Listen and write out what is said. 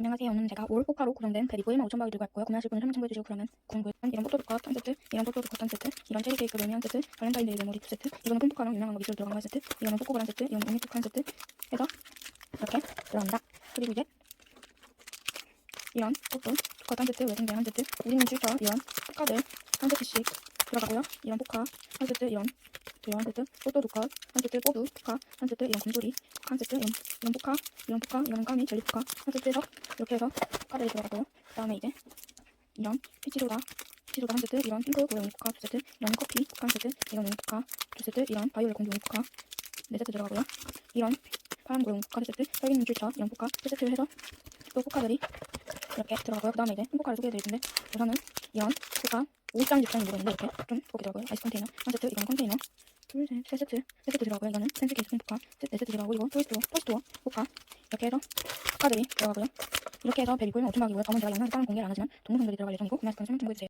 안녕하세요. 오늘 제가 올 포카로 구성된 베리보이 15,000박을 들고 왔고요. 구매하실 분은 설명 참고해주시고 그러면 구글 이런 포토드컷 한 세트, 이런 포토드컷 한 세트, 이런 체리 케이크 한 세트, 발렌타인데이 메모리 두 세트, 이거는 폼포카랑 유명한 거 밑으로 들어간 거한 세트, 이거는 포코볼 한 세트, 이거는 오미토크 한 세트 해서 이렇게 들어갑니다. 그리고 이제 이런 포토 컷한 세트, 웨딩뱅 한 세트, 우리는 출처 이런 포카들 한 세트씩 들어가고요. 이런 포카 한 세트, 이런 이런 세트, 포토드컷 한 세트, 뽀드 포카 한 세트, 이런 곰돌이 한 세트, 이런 이런 포카, 이런 포카, 이런 까미 젤리 포카 한 세트 해서 이렇게 해서 카드를 들어가고요. 그 다음에 이제 이런 피치소다, 피치소다 한 세트, 이런 핑크 고양 우니코카 두 세트, 이런 커피 한 세트, 이런 우니코카 두 세트, 이런 바이올렛 공주 우니코카 네 세트 들어가고요. 이런 파란 우니코카 세 세트, 혈기 눈출처 이런 포카 세 세트 해서 또 포카들이 이렇게 들어가고요. 그 다음에 이제 흰포카를 소개해드릴 텐데 우선은 이런 포카 5장이 6장이 들어있는데 이렇게 좀 보기더라고요. 아이스 컨테이너 한 세트, 이건 컨테이너 둘, 셋, 세 세트, 세 세트 들어가고요. 이거는 센스 케이스 세, 네 세트 들어가고 이거 토이스토어, 토이스토어 포카 이렇게 해서 포카들이 들어가고요. 이렇게 해서 베리고잉 오토막이고요. 검은 제가 영상에 따로 공개를 안 하지만 동영상들이 들어갈 예정이고 구매하실 분 설명 참고해주세요.